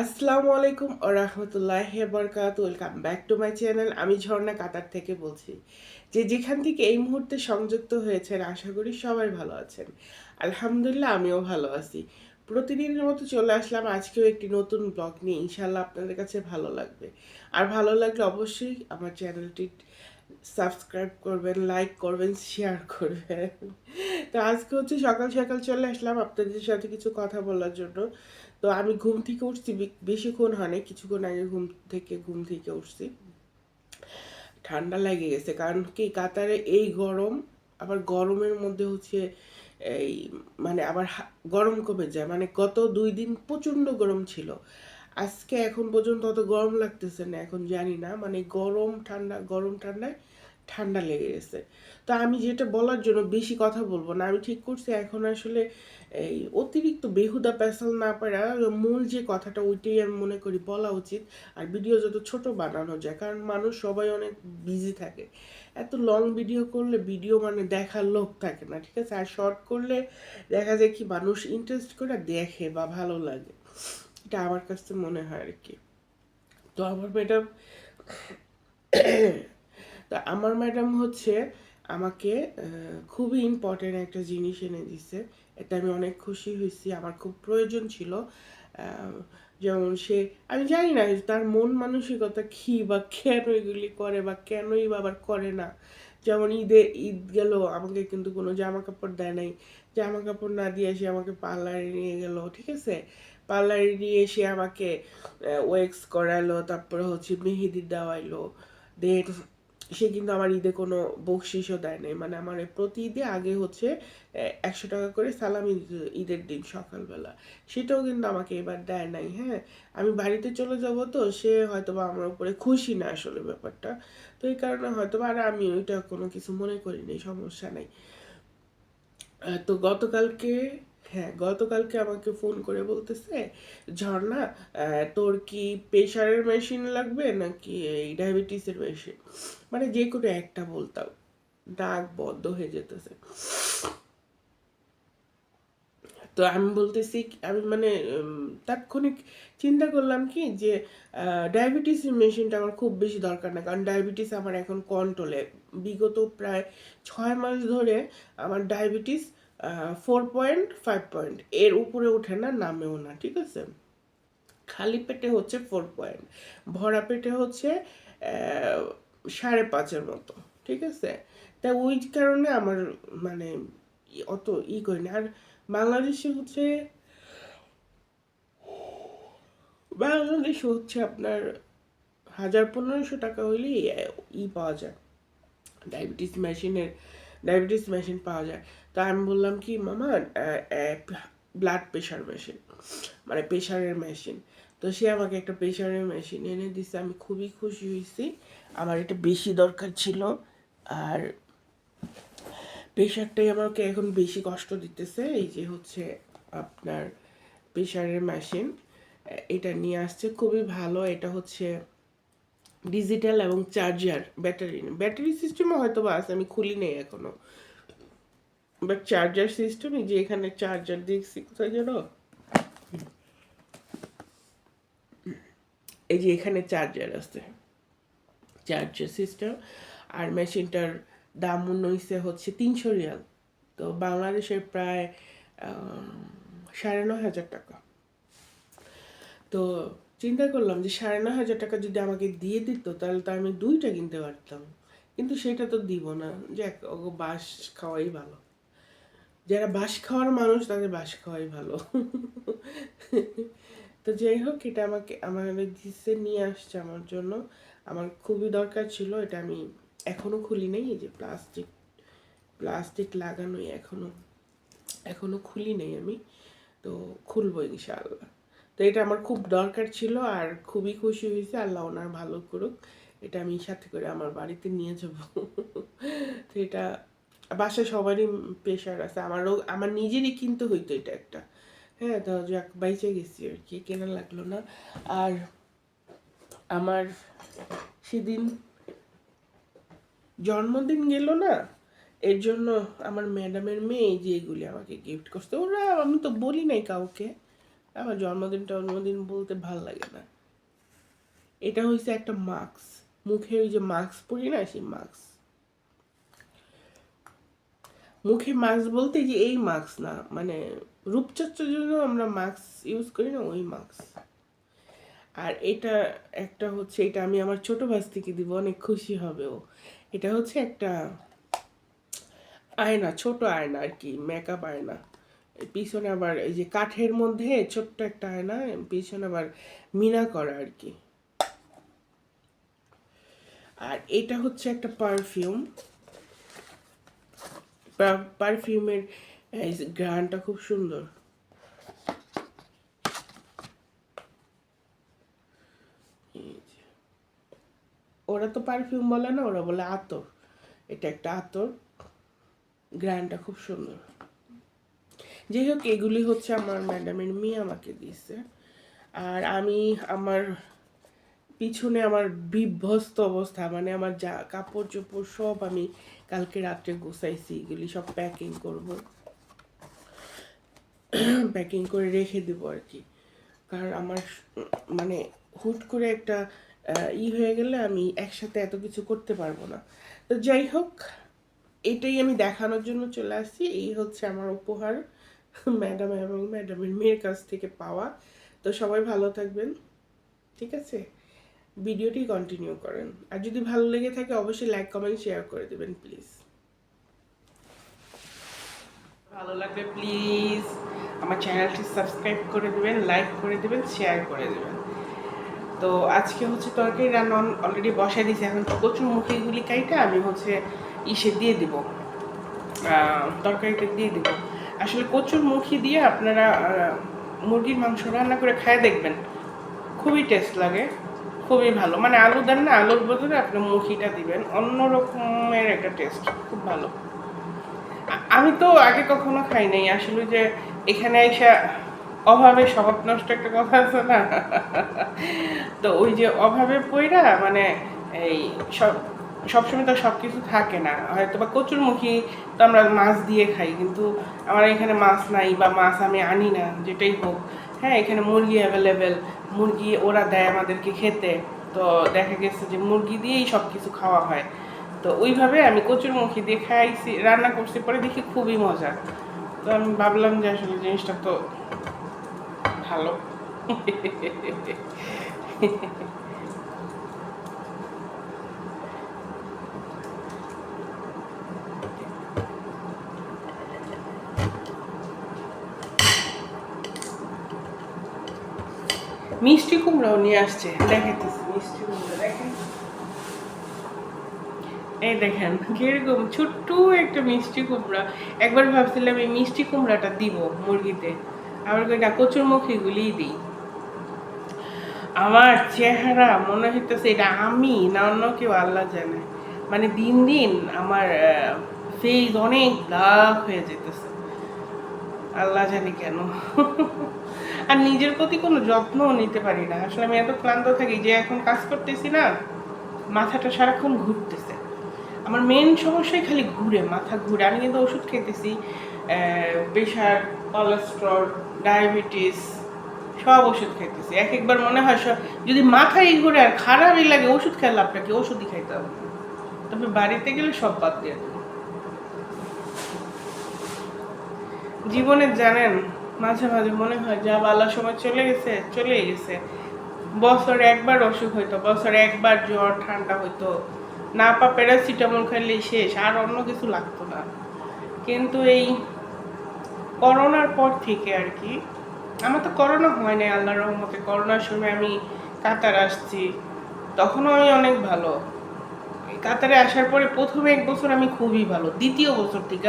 আসসালামু আলাইকুম ও রহমতুল্লাহ বরকাত welcome back to my channel আমি ঝর্ণা, কাতার থেকে বলছি। যে যেখান থেকে এই মুহূর্তে সংযুক্ত হয়েছেন, আশা করি সবাই ভালো আছেন। আলহামদুলিল্লাহ, আমিও ভালো আছি। প্রতিদিনের মতো চলে আসলাম। আজকেও একটি নতুন ব্লগ নিয়ে। ইনশাল্লাহ আপনাদের কাছে ভালো লাগবে। আর ভালো লাগলে অবশ্যই আমার চ্যানেলটি সাবস্ক্রাইব করবেন লাইক করবেন শেয়ার করবেন। তো আজকে হচ্ছে সকাল সকাল চলে আসলাম আপনাদের সাথে কিছু কথা বলার জন্য। তো আমি ঘুম থেকে উঠছি বেশিক্ষণ হয়নি, কিছুক্ষণ আগে ঘুম থেকে ঘুম থেকে উঠছি। ঠান্ডা লেগে গেছে, কারণ কি কাতারে এই গরম, আবার গরমের মধ্যে হচ্ছে এই মানে আবার গরম কমে যায়। মানে গত দুই দিন প্রচণ্ড গরম ছিল। আজকে এখন পর্যন্ত অত গরম লাগতেছে না, এখন জানি না। মানে গরম ঠান্ডা, গরম ঠান্ডায় ঠান্ডা লেগে গেছে। তো আমি যেটা বলার জন্য বেশি কথা বলব না, আমি ঠিক করছি এখন আসলে এই অতিরিক্ত বেহুদা প্যাসাল না পারা, মূল যে কথাটা ওইটাই আমি মনে করি বলা উচিত। আর ভিডিও যত ছোট বানানো যায়, কারণ মানুষ সবাই অনেক বিজি থাকে। এত লং ভিডিও করলে ভিডিও মানে দেখার লোক থাকে না, ঠিক আছে? আর শর্ট করলে দেখা যায় কি মানুষ ইন্টারেস্ট করে দেখে বা ভালো লাগে। এটা আমার কাছে মনে হয় আর কি। তো আমার ম্যাডাম তা আমার ম্যাডাম হচ্ছে আমাকে খুবই ইম্পর্টেন্ট একটা জিনিস এনে দিছে। এটা আমি অনেক খুশি হয়েছি। আমার খুব প্রয়োজন ছিল যেমন সে, আমি জানি না তার মন মানসিকতা কী বা কেন এগুলি করে বা কেনই বা আবার করে না। যেমন ঈদে, ঈদ গেল, আমাকে কিন্তু কোনো জামা কাপড় দেয় নাই। জামা কাপড় না দিয়ে সে আমাকে পার্লারে নিয়ে গেল, ঠিক আছে? পার্লারে নিয়ে এসে আমাকে ওয়েক্স করালো, তারপরে হচ্ছে মেহেদি দেওয়াইলো দেন সে কিন্তু আমার ঈদে কোনো বকশিসও দেয় নাই। মানে আমার প্রতি ঈদে আগে হচ্ছে একশো টাকা করে সালামি ঈদের দিন সকালবেলা। সেটাও কিন্তু আমাকে এবার দেয় নাই হ্যাঁ। আমি বাড়িতে চলে যাব তো, সে হয়তো বা আমার উপরে খুশি না আসলে ব্যাপারটা। তো এই কারণে হয়তো বা আর আমি ওইটা কোনো কিছু মনে করিনি, সমস্যা নাই। তো গতকালকে হ্যাঁ গতকালকে আমাকে ফোন করে বলতেছে, ঝর্ণা তোর কি প্রেশারের মেশিন লাগবে নাকি এই ডায়াবেটিসের মেশিন মানে যে কোনো একটা বলতাম ডাক বন্ধ হয়ে যেতেছে। তো আমি বলতেছি, আমি মানে তাৎক্ষণিক চিন্তা করলাম কি যে ডায়াবেটিস মেশিনটা আমার খুব বেশি দরকার না, কারণ ডায়াবেটিস আমার এখন কন্ট্রোলে বিগত প্রায় ছয় মাস ধরে আমার diabetes four point five point এর উপরে ওঠে না, নামেও না, ঠিক আছে? খালি পেটে হচ্ছে ফোর পয়েন্ট ভরা পেটে হচ্ছে সাড়ে পাঁচের মতো, ঠিক আছে? তা ওই কারণে আমার মানে অত ই করি না। আর বাংলাদেশে হচ্ছে বাংলাদেশে হচ্ছে আপনার হাজার পনেরোশো টাকা হইলেই ই পাওয়া যায়। ডায়াবেটিস মেশিনের ডায়াবেটিস মেশিন পাওয়া যায়। তা আমি বললাম কি, মামা ব্লাড প্রেশার মেশিন মানে প্রেশারের মেশিন তো সে আমাকে একটা প্রেশারের মেশিন এনে দিছে। আমি খুবই খুশি হয়েছি। আমার এটা বেশি দরকার ছিল। আর প্রেশারটাই আমাকে এখন বেশি কষ্ট দিতেছে। এই যে হচ্ছে আপনার প্রেশারের মেশিন এটা নিয়ে আসছে। খুবই ভালো। এটা হচ্ছে ডিজিটাল এবং চার্জার ব্যাটারি ব্যাটারি সিস্টেমও হয়তো বা আছে, আমি খুলি নেই এখনও। বাট চার্জার সিস্টেম যে এখানে চার্জার দেখছি, কোথায় যেন? এই যে এখানে চার্জার আছে। Charger system. আর মেশিনটার দাম হইছে হচ্ছে তিনশো রিয়াল। তো বাংলাদেশের প্রায় সাড়ে নয় হাজার টাকা। তো চিন্তা করলাম যে সাড়ে ন হাজার টাকা যদি আমাকে দিয়ে দিত, তাহলে তো আমি দুইটা কিনতে পারতাম। কিন্তু সেটা তো দিব না। যাক, ওগো বাস খাওয়াই ভালো। যারা বাস খাওয়ার মানুষ, তাদের বাস খাওয়াই ভালো। তো যাই হোক, এটা আমাকে আমার দিচ্ছে নিয়ে আসছে আমার জন্য। আমার খুবই দরকার ছিল, এটা আমি এখনও খুলি নাই। এই যে প্লাস্টিক প্লাস্টিক লাগানোই এখনও এখনও খুলি নাই আমি। তো খুলবো ইনশাআল্লাহ। তো এটা আমার খুব দরকার ছিল আর খুবই খুশি হয়েছে। আল্লাহ ওনার ভালো করুক। এটা আমি সাথে করে আমার বাড়িতে নিয়ে যাব। তো এটা বাসায় সবারই প্রেশার আছে। আমারও আমার নিজেরই কিনতে হইতো এটা একটা। হ্যাঁ তো যাক বাইচে গেছি আর কি, কেনা লাগল না। আর আমার সেদিন জন্মদিন গেল না, এর জন্য আমার ম্যাডামের মেয়ে যে এগুলি আমাকে গিফট করছে, ওরা, আমি তো বলি নাই কাউকে। আমার জন্মদিন জন্মদিন বলতে ভালো লাগে না। এটা হচ্ছে একটা মাস্ক। মুখে ওই যে মাস্ক পরি না, সেই মাস্ক। মুখে মাস্ক বলতে যে এই মাস্ক না মানে রূপচর্চার জন্য আমরা মাস্ক ইউজ করি না, ওই মাস্ক। আর এটা একটা হচ্ছে, এটা আমি আমার ছোট ভাস থেকে দিব, অনেক খুশি হবে ও। এটা হচ্ছে একটা আয়না, ছোট আয়না আর কি মেকআপ আয়না। পিছনে আবার এই যে কাঠের মধ্যে ছোট্ট একটা আয়না পিছনে আবার মিনা করা আর কি। আর এটা হচ্ছে একটা পারফিউম পারফিউমের গ্রানটা খুব সুন্দর। ওরা তো পারফিউম বলে না, ওরা বলে আতর। এটা একটা আতর। গ্রানটা খুব সুন্দর। যাই হোক এগুলি হচ্ছে আমার ম্যাডামের মেয়ে আমাকে দিয়েছে। আর আমি আমার পিছনে আমার বিভ্যস্ত অবস্থা মানে আমার যা কাপড় চোপড় সব আমি কালকে রাত্রে গোছাইছি, এগুলি সব প্যাকিং করব। প্যাকিং করে রেখে দেবো আর কি। কারণ আমার মানে হুট করে একটা ই হয়ে গেলে আমি একসাথে এত কিছু করতে পারব না। তো যাই হোক এটাই আমি দেখানোর জন্য চলে আসছি। এই হচ্ছে আমার উপহার। ম্যাডাম এবং ম্যাডামের মেয়ের কাছ থেকে পাওয়া। তো সবাই ভালো থাকবেন, ঠিক আছে? ভিডিওটি কন্টিনিউ করেন। আর যদি ভালো লেগে থাকে, অবশ্যই লাইক কমেন্ট শেয়ার করে দেবেন প্লিজ ভালো লাগলে প্লিজ আমার চ্যানেলটি সাবস্ক্রাইব করে দেবেন লাইক করে দেবেন শেয়ার করে দেবেন। তো আজকে হচ্ছে তরকারি রান্না অলরেডি বসাই দিয়েছি। এখন কচুর মুখিগুলি কাইটা, আমি হচ্ছে ইসে দিয়ে দিব। তরকারিটা দিয়ে দিব। আসলে কচুর মুখি দিয়ে আপনারা মুরগির মাংস রান্না করে খায় দেখবেন। খুবই টেস্ট লাগে, খুবই ভালো। মানে আলু দেন না, আলুর বদলে আপনি মুখিটা দিবেন। অন্য রকমের একটা টেস্ট খুব ভালো। আমি তো আগে কখনো খাই নাই, আসলে যে এখানে এসে অভাবে স্বভাব নষ্ট একটা কথা আছে না? তো ওই যে অভাবে পইরা মানে এই সব সবসময় তো সব কিছু থাকে না। হয়তো বা কচুরমুখী তো আমরা মাছ দিয়ে খাই, কিন্তু আমার এখানে মাছ নাই বা মাছ আমি আনি না, যেটাই হোক। হ্যাঁ এখানে মুরগি অ্যাভেলেবেল মুরগি ওরা দেয় আমাদেরকে খেতে। তো দেখা গেছে যে মুরগি দিয়েই সব কিছু খাওয়া হয়। তো ওইভাবে আমি কচুরমুখী দিয়ে খাইছি, রান্না করছি, পরে দেখি খুবই মজা। তো আমি ভাবলাম যে আসলে জিনিসটা তো ভালো। মিষ্টি কুমড়াও নিয়ে আসছে। দেখাইতেছি, মিষ্টি কুমড়া, দেখেন। এই দেখেন, কীরকম ছোট্ট একটা মিষ্টি কুমড়া। একবার ভাবছিলাম এই মিষ্টি কুমড়াটা দিব মুরগিতে। আবার কইটা কচুর মুখিগুলিই দিই। আমার চেহারা মনে হইতেছে এটা আমি না অন্য কেউ, আল্লাহ জানে। মানে দিন দিন আমার ফেস অনেক দাগ হয়ে যেতেছে আল্লাহ জানি কেন। আর নিজের প্রতি কোনো যত্নও নিতে পারি না। আসলে আমি এত ক্লান্ত থাকি যে এখন কাজ করতেছি না, মাথাটা সারাক্ষণ ঘুরতেছে। আমার মেন সমস্যাই খালি ঘুরে, মাথা ঘুরে। আমি কিন্তু ওষুধ খেতেছি প্রেশার কোলেস্ট্রল ডায়াবেটিস সব ওষুধ খাইতেছি এক একবার মনে হয় সব যদি মাথায় ঘুরে আর খারাপই লাগে, ওষুধ খেলে আপনাকে ওষুধই খাইতে হবে। তবে বাড়িতে গেলে সব বাদ দিয়ে দেবো। জীবনে জানেন মাঝে মাঝে মনে হয় যা বালা সময় চলে গেছে চলে গেছে। বছরে একবার অসুখ হইতো, বছরে একবার জ্বর, ঠান্ডা হইতো। না পা প্যারাসিটামল খাইলেই শেষ, আর অন্য কিছু লাগতো না। কিন্তু এই করোনার পর থেকে আর কি, আমার তো করোনা হয় নাই, আল্লাহর রহমতে। করোনার সময় আমি কাতার আসছি, তখনও আমি অনেক ভালো। কাতারে আসার পরে প্রথমে এক বছর আমি খুবই ভালো, দ্বিতীয় বছর থেকে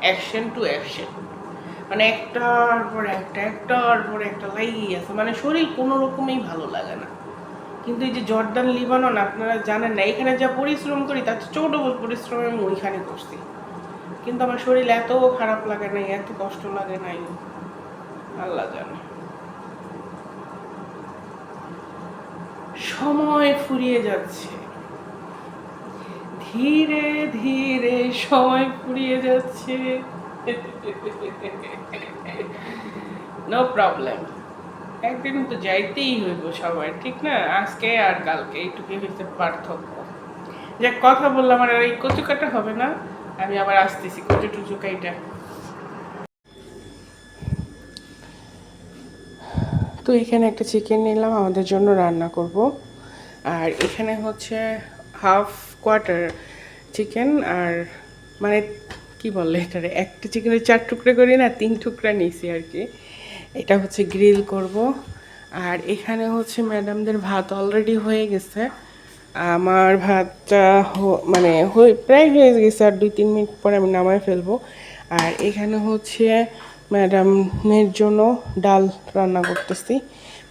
অ্যাকশন টু অ্যাকশন মানে একটার পর একটা একটার পর একটা লাগিয়ে আছে। মানে শরীর কোনো রকমেই ভালো লাগে না। কিন্তু এই যে জর্দান লিবানন, আপনারা জানেন না, এখানে যা পরিশ্রম করি, তার ডবল পরিশ্রম আমি ওইখানে করছি। কিন্তু আমার শরীর এত খারাপ লাগে নাই, এত কষ্ট লাগে নাই। আল্লাহ জানে। সময় ফুরিয়ে যাচ্ছে। ধীরে ধীরে সময় ফুরিয়ে যাচ্ছে। নো প্রবলেম একদিন তো যাইতেই হইব সবাই, ঠিক না? আজকে আর কালকে, এইটুকুই হচ্ছে পার্থক্য। যে কথা বললাম, আর এই কচু কাটা হবে না? আমি আবার আসতেছি, কচু টুচু কাইটা। তো এখানে একটা চিকেন নিলাম, আমাদের জন্য রান্না করব। আর এখানে হচ্ছে হাফ কোয়ার্টার চিকেন, আর মানে কি বলে এটারে? একটা চিকেনের চার টুকরা করি না, তিন টুকরা নিয়েছি আর কি। এটা হচ্ছে গ্রিল করব। আর এখানে হচ্ছে ম্যাডামদের ভাত অলরেডি হয়ে গেছে। আমার ভাতটা মানে প্রায় হয়ে গেছে আর দুই, তিন মিনিট পরে আমি নামায় ফেলব। আর এখানে হচ্ছে ম্যাডামের জন্য ডাল রান্না করতেছি।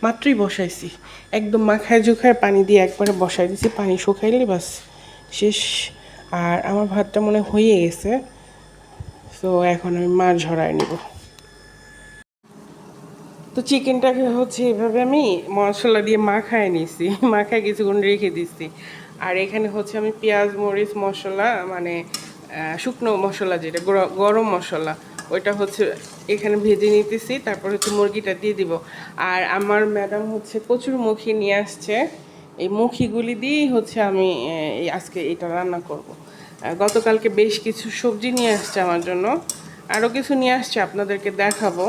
মাত্রই বসাইছি। একদম মাখায় জুখায় পানি দিয়ে একবারে বসাই দিছি, পানি শুকাইলে বাস, শেষ। আর আমার ভাতটা মনে হয়ে গেছে। তো এখন আমি মাছ ঝরায় নিব। তো চিকেনটাকে হচ্ছে এভাবে আমি মশলা দিয়ে মাখায় নিছি, মাখায় কিছুক্ষণ রেখে দিচ্ছি আর এখানে হচ্ছে আমি পেঁয়াজ, মরিচ, মশলা মানে শুকনো মশলা যেটা গরম মশলা, ওইটা হচ্ছে এখানে ভেজে নিতেছি, তারপর হচ্ছে মুরগিটা দিয়ে দিব। আর আমার ম্যাডাম হচ্ছে প্রচুর মুখি নিয়ে আসছে, এই মুখিগুলি দিয়েই হচ্ছে আমি আজকে এটা রান্না করব। গতকালকে বেশ কিছু সবজি নিয়ে আসছে আমার জন্য। আরও কিছু নিয়ে আসছে, আপনাদেরকে দেখাবো।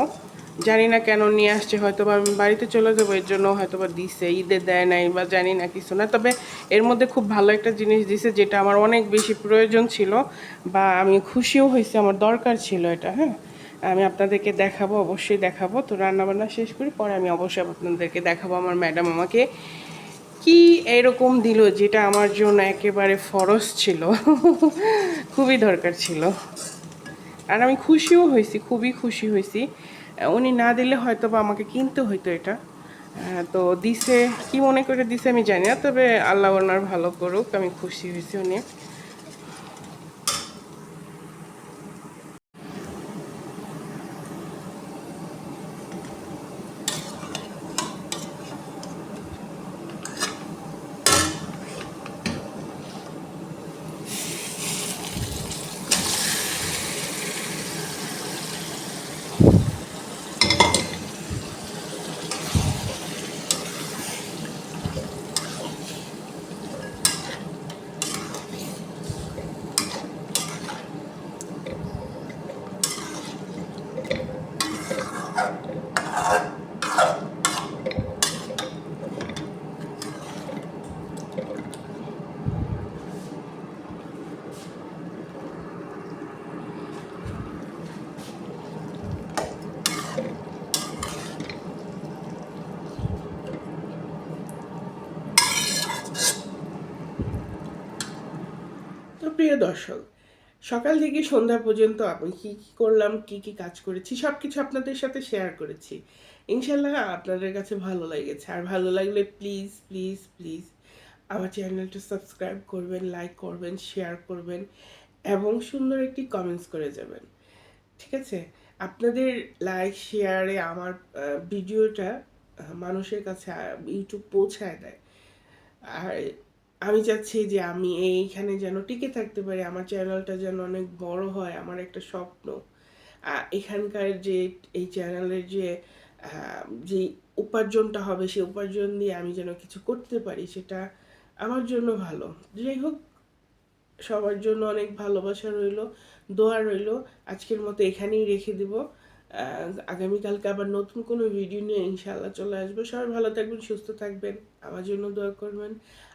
জানি না কেন নিয়ে আসছে হয়তো বা আমি বাড়িতে চলে যাব, এর জন্য হয়তো বা দিছে, ঈদে দেয় নাই বা জানি না, কিছু না। তবে এর মধ্যে খুব ভালো একটা জিনিস দিছে, যেটা আমার অনেক বেশি প্রয়োজন ছিল বা আমি খুশিও হয়েছি, আমার দরকার ছিল এটা হ্যাঁ। আমি আপনাদেরকে দেখাবো, অবশ্যই দেখাবো। তো রান্নাবান্না শেষ করি, পরে আমি অবশ্যই আপনাদেরকে দেখাবো, আমার ম্যাডাম আমাকে কি এরকম দিল যেটা আমার জন্য একেবারে ফরস ছিল? খুবই দরকার ছিল। আর আমি খুশিও হয়েছি, খুবই খুশি হয়েছি। উনি না দিলে হয়তো বা আমাকে কিনতে হইতো এটা। তো দিছে, কি মনে করে দিছে আমি জানি না, তবে আল্লাহ ওনার ভালো করুক, আমি খুশি হয়েছি অনেক তো প্রিয় দর্শক, সকাল থেকে সন্ধ্যা পর্যন্ত আমি কি কি করলাম, কি কি কাজ করেছি সব কিছু আপনাদের সাথে শেয়ার করেছি। ইনশাল্লাহ আপনাদের কাছে ভালো লেগেছে। আর ভালো লাগলে প্লিজ প্লিজ প্লিজ আমার চ্যানেলটা সাবস্ক্রাইব করবেন লাইক করবেন শেয়ার করবেন এবং সুন্দর একটি কমেন্টস করে যাবেন। ঠিক আছে? আপনাদের লাইক শেয়ারে আমার ভিডিওটা মানুষের কাছে ইউটিউব পৌঁছায় দেয়। আর আমি চাচ্ছি যে আমি এইখানে যেন টিকে থাকতে পারি, আমার চ্যানেলটা যেন অনেক বড় হয়, আমার একটা স্বপ্ন। এখানকার যে, এই চ্যানেলের যে যে উপার্জনটা হবে সেই উপার্জন দিয়ে আমি যেন কিছু করতে পারি, সেটা আমার জন্য ভালো। যাই হোক, সবার জন্য অনেক ভালোবাসা রইল, দোয়া রইল, আজকের মতো এখানেই রেখে দিব। আগামীকালকে আবার নতুন কোনো ভিডিও নিয়ে ইনশাআল্লাহ চলে আসব। সবাই ভালো থাকবেন, সুস্থ থাকবেন, আমার জন্য দোয়া করবেন।